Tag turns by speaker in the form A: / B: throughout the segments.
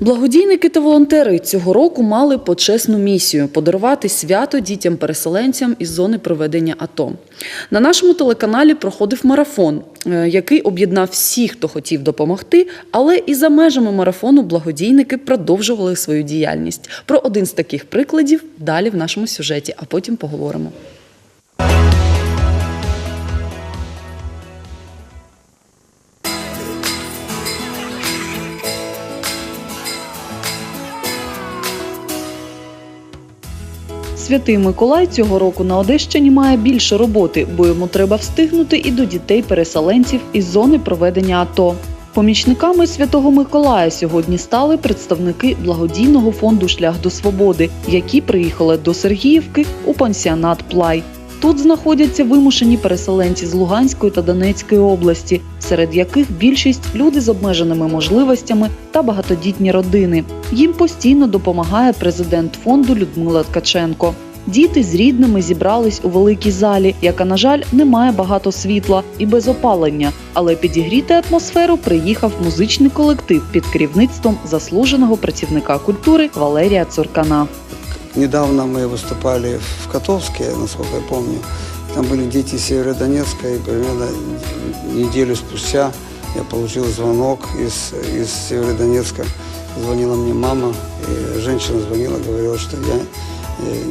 A: Благодійники та волонтери цього року мали почесну місію подарувати свято дітям-переселенцям із зони проведення АТО. На нашому телеканалі проходив марафон, е, який об'єднав всіх, хто хотів допомогти, але і за межами марафону благодійники продовжували свою діяльність. Про один з таких прикладів далі в нашому сюжеті, а потім поговоримо. Святий Миколай цього року на Одещині має більше роботи, бо йому треба встигнути і до дітей-переселенців із зони проведення АТО. Помічниками святого Миколая сьогодні стали представники благодійного фонду Шлях до свободи, які приїхали до Сергіївки у пансіонат Плай. Тут знаходяться вимушені переселенці з Луганської та Донецької області, серед яких більшість люди з обмеженими можливостями та багатодітні родини. Їм постійно допомагає президент фонду Людмила Ткаченко. Діти з рідними зібрались у великій залі, яка, на жаль, не має багато світла і без опалення. Але підігріти атмосферу приїхав музичний колектив під керівництвом заслуженого працівника культури Валерія Цуркана.
B: Недавно мы выступали в Котовске, насколько я помню. Там были дети Северодонецка, и примерно неделю спустя я получил звонок из, из Северодонецка. Звонила мне мама, и женщина звонила, говорила, что я э,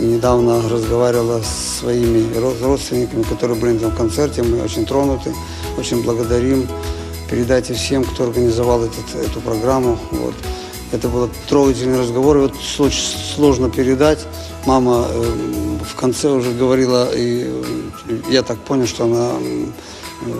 B: недавно разговаривала с своими ро- родственниками, которые были на этом концерте. Мы очень тронуты, очень благодарим. Передайте всем, кто организовал этот, эту программу. Вот. Это был трогательный разговор, и вот сло- сложно передать. Мама э, в конце уже говорила, и э, я так понял, что она м, э,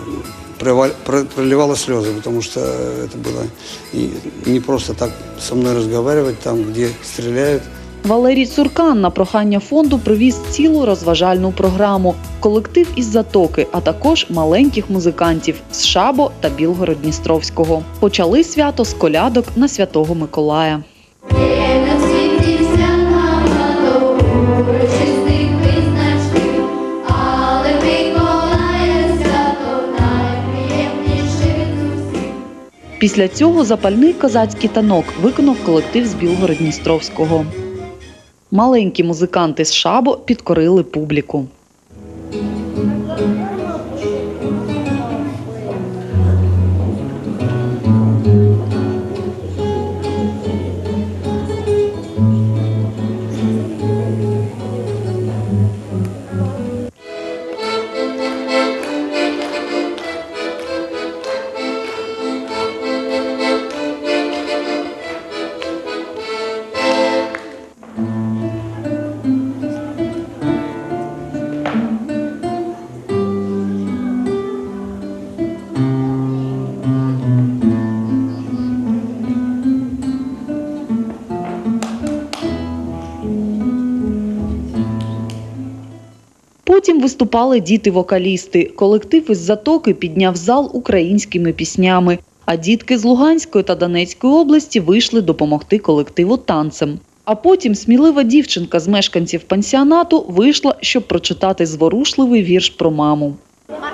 B: проваль- про- проливала слезы, потому что это было и не просто так со мной разговаривать, там, где стреляют.
A: Валерій Цуркан на прохання фонду привіз цілу розважальну програму, колектив із затоки, а також маленьких музикантів з Шабо та Білгород-Дністровського. Почали свято з колядок на святого Миколая. Після цього запальний козацький танок виконав колектив з Білгород-Дністровського. Маленькі музиканти з Шабо підкорили публіку. Виступали діти-вокалісти. Колектив із затоки підняв зал українськими піснями. А дітки з Луганської та Донецької області вийшли допомогти колективу танцем. А потім смілива дівчинка з мешканців пансіонату вийшла, щоб прочитати зворушливий вірш про маму.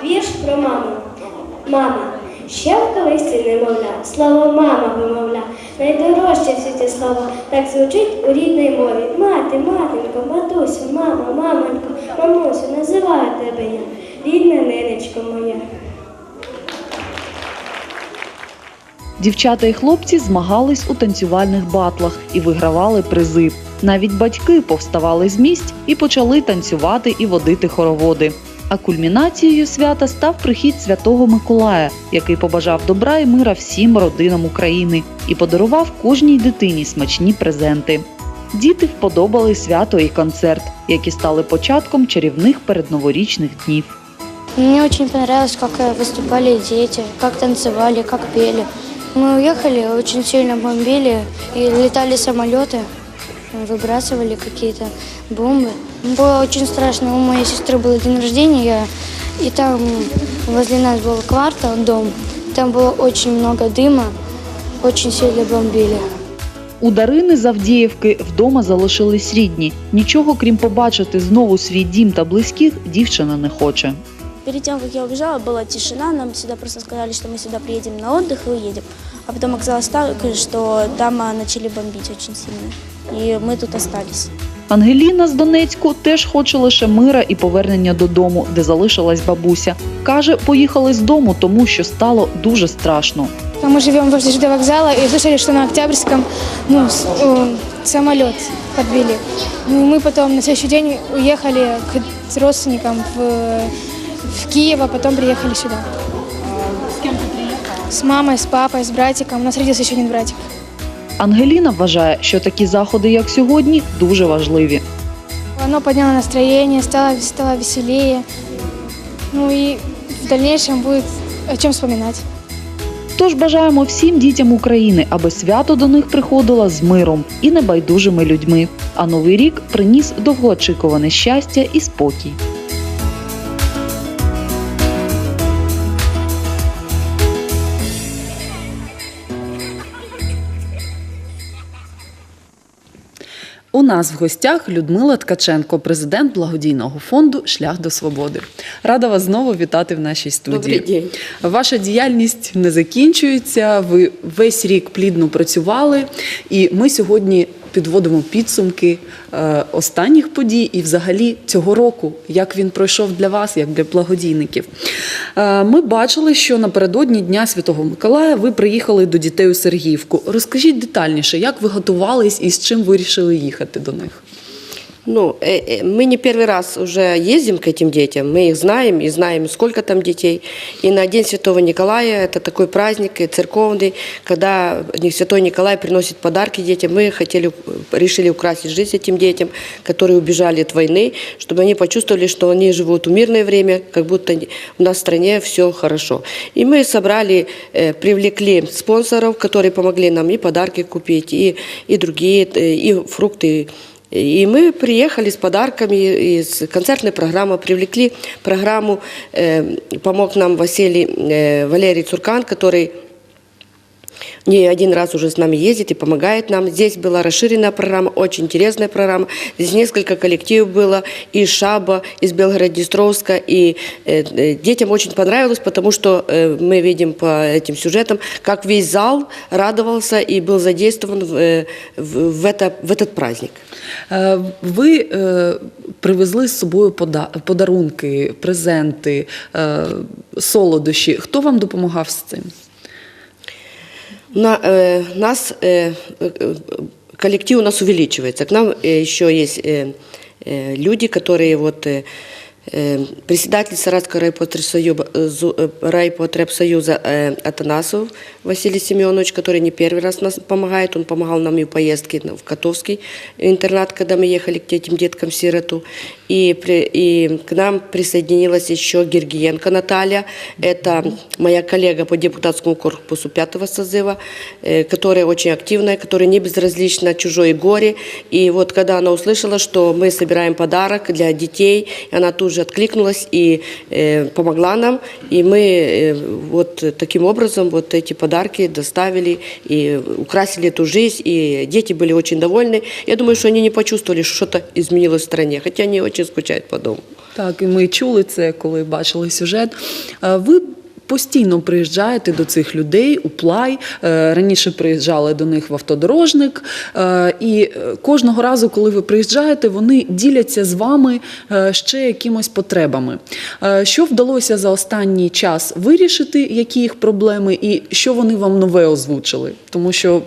C: Вірш про маму. Мама, ще в колисці немовля, слово мама вимовля, найдорожче в світі слово, так звучить у рідній мові. Мати, матенько, матусю, мама, мамонько, мамусю, називаю тебе я, рідна ненечко моя.
A: Дівчата і хлопці змагались у танцювальних батлах і вигравали призи. Навіть батьки повставали з місць і почали танцювати і водити хороводи. А кульмінацією свята став прихід святого Миколая, який побажав добра і мира всім родинам України і подарував кожній дитині смачні презенти Діти вподобали свято і концерт, які стали початком чарівних передноворічних днів.
D: Мне очень понравилось, как э, выступали дети, как танцевали, как пели. Мы уехали, очень сильно бомбили, и летали самолеты, выбрасывали какие-то бомбы. Было очень страшно. У моей сестры был день рождения, и там возле нас был квартал, дом. Там было очень много дыма, очень сильно бомбили.
A: У Дарини з Авдіївки вдома залишились рідні. Нічого крім побачити знову свій дім та близьких, дівчина не хоче.
E: перед тем, как я убежала, была тишина, нам сюда просто сказали, что мы сюда приедем на отдых и уедем. А потом оказалось так, что там а, начали бомбить очень сильно. И мы тут остались.
F: Ангеліна з Донецьку теж хоче лише мира і повернення додому, де залишилась бабуся. Каже, поїхали з дому, тому що стало дуже страшно.
G: Мы живем возле ЖД вокзала и слышали, что на Октябрьском ну, с- э, самолет подбили. Ну, и мы потом на следующий день уехали к родственникам в, в Киев, а потом приехали сюда. С кем ты приехала? С мамой, с папой, с братиком. У нас родился еще один братик.
F: Ангеліна вважає, що такі заходи, як сьогодні, дуже важливі.
G: Оно подняло настроение, стало, стало веселее. Ну и в дальнейшем будет о чем вспоминать.
F: Тож бажаємо всім дітям України, аби свято до них приходило з миром і небайдужими людьми. А новий рік приніс довгоочікуване щастя і спокій. У нас в гостях Людмила Ткаченко, президент благодійного фонду Шлях до свободи. Рада вас знову вітати в нашій студії.
H: Добрий день.
F: Ваша діяльність не закінчується. Ви весь рік плідно працювали, і ми сьогодні підводимо підсумки е, останніх подій і, взагалі, цього року, як він пройшов для вас, як для благодійників. Е, ми бачили, що напередодні Дня Святого Миколая ви приїхали до дітей у Сергіївку. Розкажіть детальніше, як ви готувались і з чим вирішили їхати до них.
H: Ну, э, э, мы не первый раз уже ездим к этим детям, мы их знаем и знаем, сколько там детей. И на День Святого Николая это такой праздник церковный, когда Святой Николай приносит подарки детям. Мы хотели, решили украсить жизнь этим детям, которые убежали от войны, чтобы они почувствовали, что они живут в мирное время, как будто у нас в стране все хорошо. И мы собрали, э, привлекли спонсоров, которые помогли нам и подарки купить, и, и другие, и фрукты, И мы приехали с подарками из концертной программы, привлекли программу, э, помог нам Василий э, Валерий Цуркан, который не один раз уже с нами ездит и помогает нам. Здесь была расширенная программа, очень интересная программа. Здесь несколько коллективов было из Шаба, из Белгород-Днестровска. И э, э, детям очень понравилось, потому что э, мы видим по этим сюжетам, как весь зал радовался и был задействован в, э, в, в это, в этот праздник.
F: Е, Ви е, привезли з собою пода- подарунки, презенти, е, солодощі. Хто вам допомагав з цим?
H: На, э, нас, э, э, коллектив у нас увеличивается. К нам э, еще есть э, э, люди, которые вот э, э, председатель Саратского райпотребсоюза, Атанасов Василий Семенович, который не первый раз нас помогает. Он помогал нам и в поездке в Котовский интернат, когда мы ехали к этим деткам-сироту. И, при- и к нам присоединилась еще Гергиенко Наталья. Это моя коллега по депутатскому корпусу пятого созыва, э, которая очень активная, которая не безразлична чужое горе. И вот когда она услышала, что мы собираем подарок для детей, она тут же откликнулась и э, помогла нам. И мы э, вот таким образом вот эти подарки доставили и украсили эту жизнь. И дети были очень довольны. Я думаю, что они не почувствовали, что что-то изменилось в стране, хотя они очень скучают по дому.
F: Так, і ми чули це, коли бачили сюжет. Е, Ви постійно приїжджаєте до цих людей у плай. Е, Раніше приїжджали до них в автодорожник. Е, І е, кожного разу, коли ви приїжджаєте, вони діляться з вами е, ще якимось потребами. Е, Що вдалося за останній час вирішити, які їх проблеми, і що вони вам нове озвучили? Тому що м,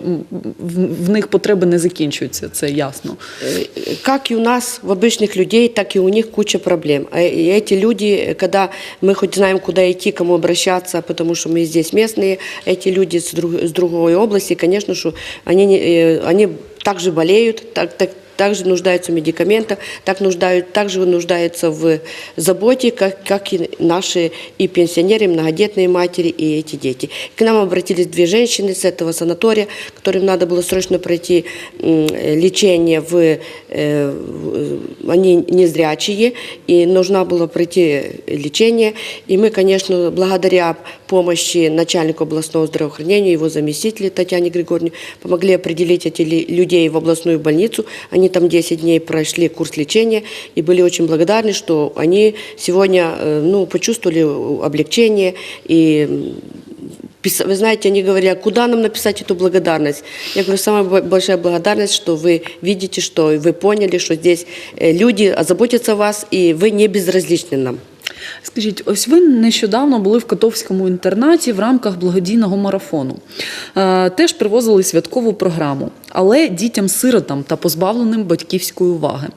F: в- в них потреби не закінчуються, це ясно.
H: Э, Как и у нас, в обычных людей, так и у них куча проблем. А и эти люди, э, когда мы хоть знаем, куда идти, кому обращаться, потому что мы здесь местные, эти люди с, друг- с другой области, конечно, что они, не- э, они также болеют, так, так, также нуждаются в медикаментах, так нуждают, также нуждаются в заботе, как, как и наши и пенсионеры, и многодетные матери, и эти дети. К нам обратились две женщины с этого санатория, которым надо было срочно пройти лечение в... э, в- Они незрячие, и нужно было пройти лечение. И мы, конечно, благодаря помощи начальнику областного здравоохранения, его заместителю Татьяне Григорьевне, помогли определить этих ли- людей в областную больницу. Они они там 10 дней прошли курс лечения и были очень благодарны, что они сегодня э, ну, почувствовали облегчение и м, пис- вы знаете, они говорили, а куда нам написать эту благодарность? Я говорю, самая бо- большая благодарность, что вы видите, что вы поняли, что здесь э, люди заботятся о вас, и вы не безразличны нам.
F: Скажіть, ось ви нещодавно були в Котовському інтернаті в рамках благодійного марафону. Е, Теж привозили святкову програму, але дітям-сиротам та позбавленим батьківської уваги.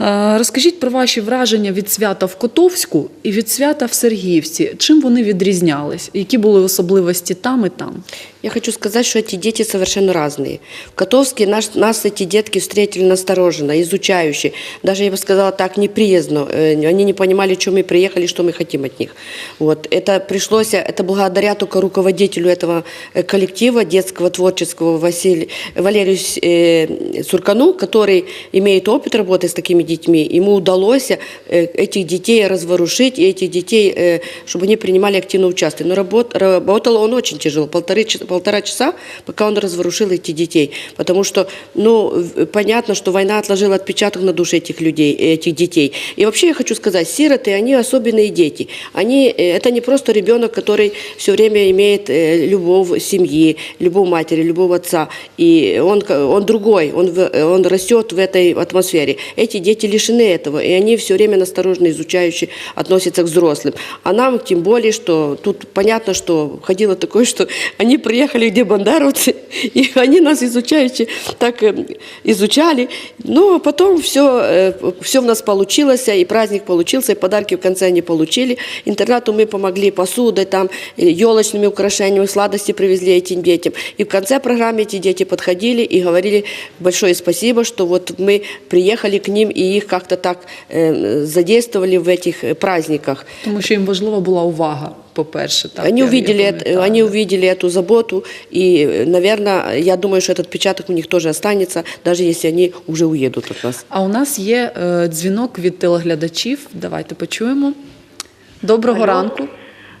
F: Е, Розкажіть про ваші враження від свята в Котовську і від свята в Сергіївці. Чим вони відрізнялись? Які були особливості там і там?
H: Я хочу сказать, что эти дети совершенно разные. В Котовске наш, нас эти детки встретили настороженно, изучающе. Даже, я бы сказала так, неприязно. Э, Они не понимали, что мы приехали, что мы хотим от них. Вот. Это пришлось, это благодаря только руководителю этого э, коллектива детского творческого Василь, Валерию С- э, Суркану, который имеет опыт работы с такими детьми. Ему удалось э, этих детей разворушить, и этих детей, э, чтобы они принимали активное участие. Но работ, работал он очень тяжело, полторы, полтора часа, пока он разворушил этих детей. Потому что, ну, понятно, что война отложила отпечаток на душе этих людей, этих детей. И вообще я хочу сказать, сироты, они особенные дети. Они, это не просто ребенок, который все время имеет любовь семьи, любовь матери, любовь отца. И он, к- он другой, он, он растет в этой атмосфере. Эти дети лишены этого, и они все время настороженно изучающие относятся к взрослым. А нам тем более, что тут понятно, что ходило такое, что они приехали, где бандеровцы, и они нас изучающие так э, изучали. Но потом все, все у нас получилось, и праздник получился, и подарки в конце они получили. Интернату мы помогли посудой, там, елочными украшениями, сладости привезли этим детям. И в конце программы эти дети подходили и говорили большое спасибо, что вот мы приехали к ним и их как-то так э, задействовали в этих э, праздниках.
F: Тому що їм важлива була увага, по-перше. Так,
H: Они
F: я- я
H: увидели, это,
F: пам'ятаю,
H: они
F: да.
H: увидели эту заботу, и, наверное, я думаю, что этот отпечаток у них тоже останется, даже если они уже уедут от нас.
F: А у нас є е, дзвінок від телеглядачів. Давайте почуємо. Доброго
I: Алло.
F: ранку.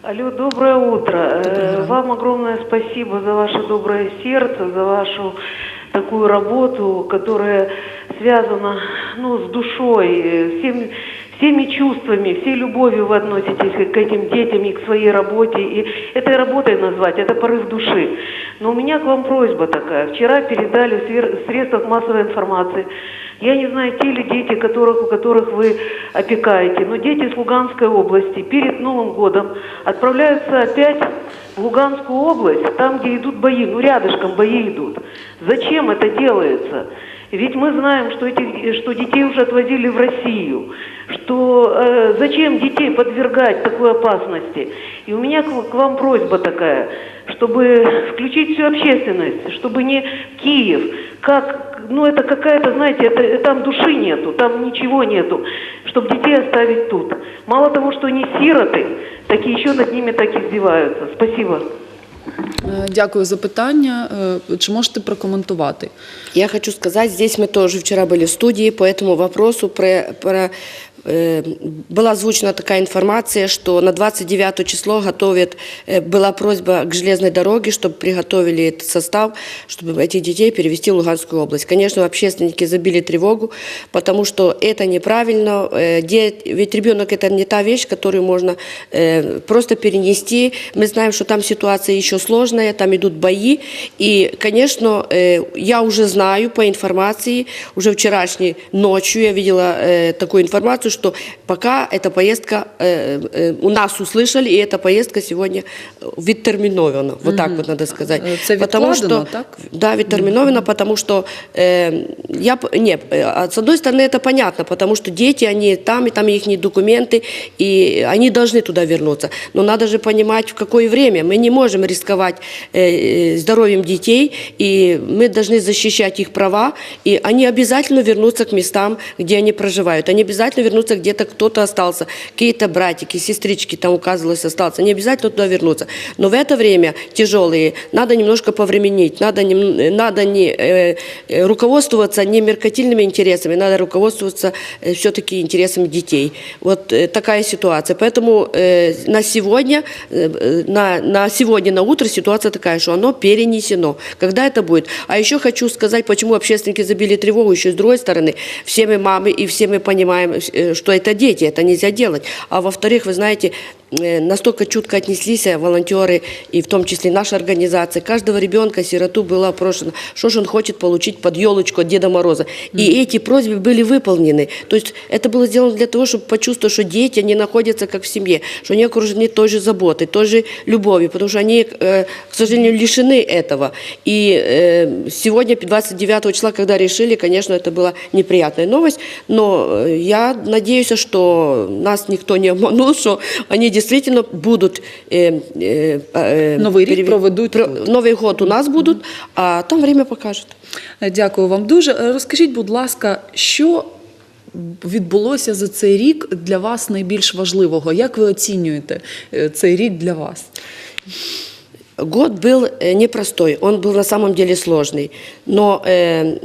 I: Алло, доброе утро. Э,
F: Доброе утро.
I: Вам огромное спасибо за ваше доброе сердце, за вашу такую работу, которая связана ну, с душой, э, всем, всеми чувствами, всей любовью вы относитесь к этим детям и к своей работе. И этой работой назвать, это порыв души. Но у меня к вам просьба такая. Вчера передали в свер- в средствах массовой информации я не знаю, те ли дети, которых, у которых вы опекаете, но дети с Луганской области перед Новым годом отправляются опять в Луганскую область, там, где идут бои, ну рядышком бои идут. Зачем это делается? Ведь мы знаем, что, эти, что детей уже отвозили в Россию, что э, зачем детей подвергать такой опасности. И у меня к, к вам просьба такая, чтобы включить всю общественность, чтобы не Киев, как, ну это какая-то, знаете, это, там души нету, там ничего нету, чтобы детей оставить тут. Мало того, что они сироты, так и еще над ними так издеваются. Спасибо.
F: Е, Дякую за питання. Е, Чи можете прокоментувати?
H: Я хочу сказать, здесь мы тоже вчера были в студии по этому вопросу. Про, про, э, была озвучена такая информация, что на 29 число готовят, э, была просьба к железной дороге, чтобы приготовили этот состав, чтобы этих детей перевести в Луганскую область. Конечно, общественники забили тревогу, потому что это неправильно. Э, ведь ребенок это не та вещь, которую можно э, просто перенести. Мы знаем, что там ситуация еще сложная, там идут бои. И, конечно, я уже знаю по информации, уже вчерашней ночью я видела такую информацию, что пока эта поездка э, э, у нас услышали, и эта поездка сегодня відтермінована. Вот так вот надо сказать.
F: Э, це
H: Потому
F: відкладено,
H: что,
F: так?
H: Да, відтерміновано, потому что э, я, п- не, э, а с одной стороны это понятно, потому что дети, они там, и там их документы, и они должны туда вернуться. Но надо же понимать, в какое время. Мы не можем рисковать э, э, здоровьем детей, и мы должны защищать их права, и они обязательно вернутся к местам, где они проживают. Они обязательно вернутся вернуться, где-то кто-то остался, какие-то братики, сестрички там указывалось остаться. Не обязательно туда вернуться. Но в это время тяжелые, надо немножко повременить, надо, нем- надо не э, э, руководствоваться не меркантильными интересами, надо руководствоваться все-таки интересами детей. Вот э, такая ситуация. Поэтому э, на сегодня, э, э, на, на сегодня, на утро ситуация такая, что оно перенесено. Когда это будет? А еще хочу сказать, почему общественники забили тревогу еще с другой стороны. Все мы мамы и все мы понимаем, э, что это дети, это нельзя делать. А во-вторых, вы знаете, э, настолько чутко отнеслись э, волонтеры, и в том числе наша организация. Каждого ребенка, сироту было опрошено, что же он хочет получить под елочку от Деда Мороза. И эти просьбы были выполнены. То есть это было сделано для того, чтобы почувствовать, что дети, они находятся как в семье, что они окружены той же заботой, той же любовью, потому что они, э, к сожалению, лишены этого. И э, сегодня, 29 числа, когда решили, конечно, это была неприятная новость, но э, я надеюсь, что нас никто не обманул, что они действительно будут... э, э, э,
F: Новий рік
H: переве-
F: проведуть
H: про-
F: тут.
H: Новий год у нас будут, а там время покажет.
F: Е, Дякую вам дуже. Е, Розкажіть, будь ласка, що відбулося за цей рік для вас найбільш важливого? Як ви оцінюєте е, цей рік для вас?
H: Год был э, непростой, он был на самом деле сложный, но, э,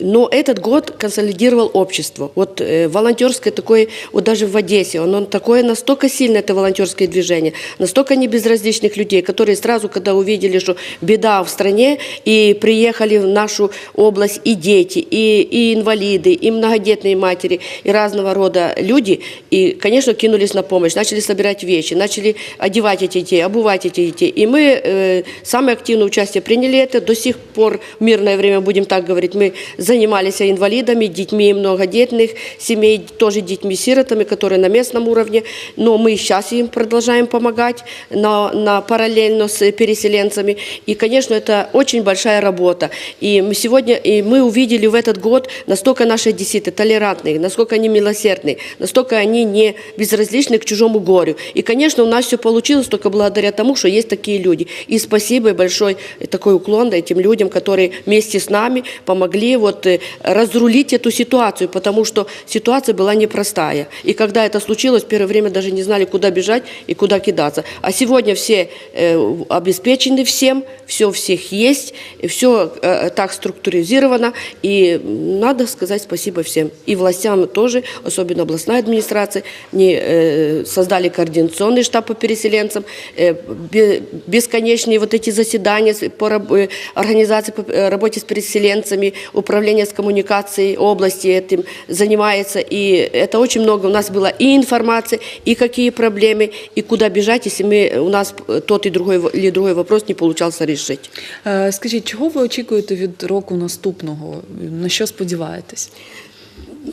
H: но этот год консолидировал общество. Вот э, волонтерское такое, вот даже в Одессе, он, он такое настолько сильное, это волонтерское движение, настолько не безразличных людей, которые сразу, когда увидели, что беда в стране, и приехали в нашу область и дети, и, и инвалиды, и многодетные матери, и разного рода люди, и, конечно, кинулись на помощь, начали собирать вещи, начали одевать этих детей, обувать этих детей. И мы э, самое активное участие приняли это. До сих пор в мирное время, будем так говорить, мы занимались инвалидами, детьми многодетных семей, тоже детьми-сиротами, которые на местном уровне. Но мы сейчас им продолжаем помогать на, на параллельно с переселенцами. И, конечно, это очень большая работа. И мы сегодня и мы увидели в этот год, настолько наши одесситы толерантные, насколько они милосердные, настолько они не безразличны к чужому горю. И, конечно, у нас все получилось только благодаря тому, что есть такие люди. И спасибо большой такой уклон этим людям, которые вместе с нами помогли вот э, разрулить эту ситуацию, потому что ситуация была непростая. И когда это случилось, первое время даже не знали, куда бежать и куда кидаться. А сегодня все э, обеспечены всем, все всех есть, все так структуризировано, и надо сказать спасибо всем. И властям тоже, особенно областной администрации, не, э, создали координационный штаб по переселенцам, э, бе- бесконечные вот эти заседания по э, организации по э, работе с переселенцами, управление с коммуникацией области этим занимается, и это очень много. У нас было и информации, и какие проблемы, и куда бежать, если мы, у нас э, тот и другой, в- или другой вопрос не получался решить.
F: Е, Скажіть, чого ви очікуєте від року наступного? На що сподіваєтесь?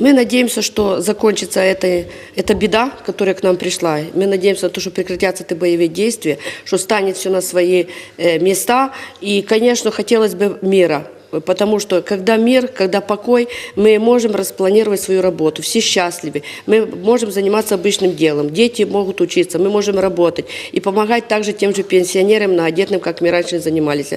H: Мы надеемся, что закончится эта, эта беда, которая к нам пришла. Мы надеемся на то, что прекратятся эти боевые действия, что станет все на свои э, места. И, конечно, хотелось бы мира. Потому что когда мир, когда покой, мы можем распланировать свою работу. Все счастливы. Мы можем заниматься обычным делом. Дети могут учиться, мы можем работать. И помогать также тем же пенсионерам, многодетным, как мы раньше занимались.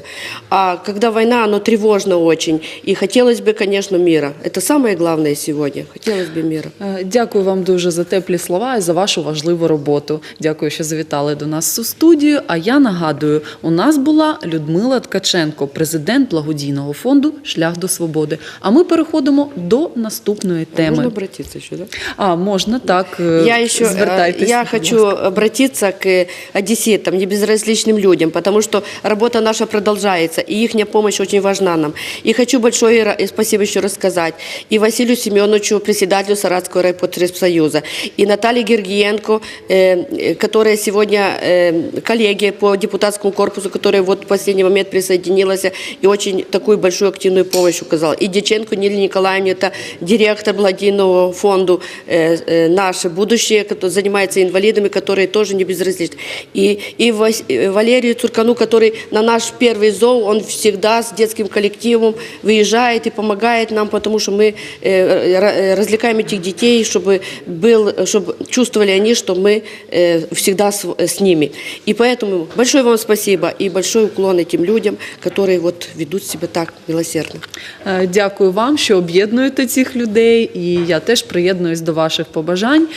H: А когда война, оно тревожно очень. И хотелось бы, конечно, мира. Это самое главное сегодня. Хотелось бы мира.
F: Е, Дякую вам дуже за теплі слова і за вашу важливу роботу. Дякую, що завітали до нас у студію. А я нагадую, у нас була Людмила Ткаченко, президент благодійного фонду Шлях до свободи. А ми переходимо до наступної теми.
H: Можно обратиться еще, да?
F: А можна так. е,
H: Я еще э,
F: звертайтесь,
H: я
F: будь
H: хочу
F: ласка.
H: обратиться к э, одесситам, небезразличным людям, потому что работа наша продолжается, и их помощь очень важна нам. И хочу большое ра- э, спасибо еще раз сказать и Василию Семеновичу, председателю Саратского райпотребсоюза, и Наталье Гергиенко, э, э, которая сегодня э, коллеги по депутатскому корпусу, которая вот в последний момент присоединилась и очень такую большую активную помощь указала. И Деченко Ниле Николаевне, это директор благодійного фонду э, э, «Наше будущее», который занимается инвалидами, которые тоже не безразличны. И, и э, Валерию Цуркану, который на наш первый зов, он всегда с детским коллективом выезжает и помогает нам, потому что мы э, э, развлекаем этих детей, чтобы, был, чтобы чувствовали они, что мы э, всегда с, с ними. И поэтому большое вам спасибо и большой уклон этим людям, которые вот ведут себя так милосердных.
F: Е, Дякую вам, що об'єднуєте цих людей, і я теж приєднуюсь до ваших побажань.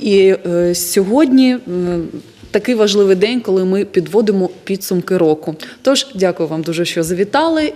F: І е, сьогодні е, такий важливий день, коли ми підводимо підсумки року. Тож дякую вам дуже, що завітали.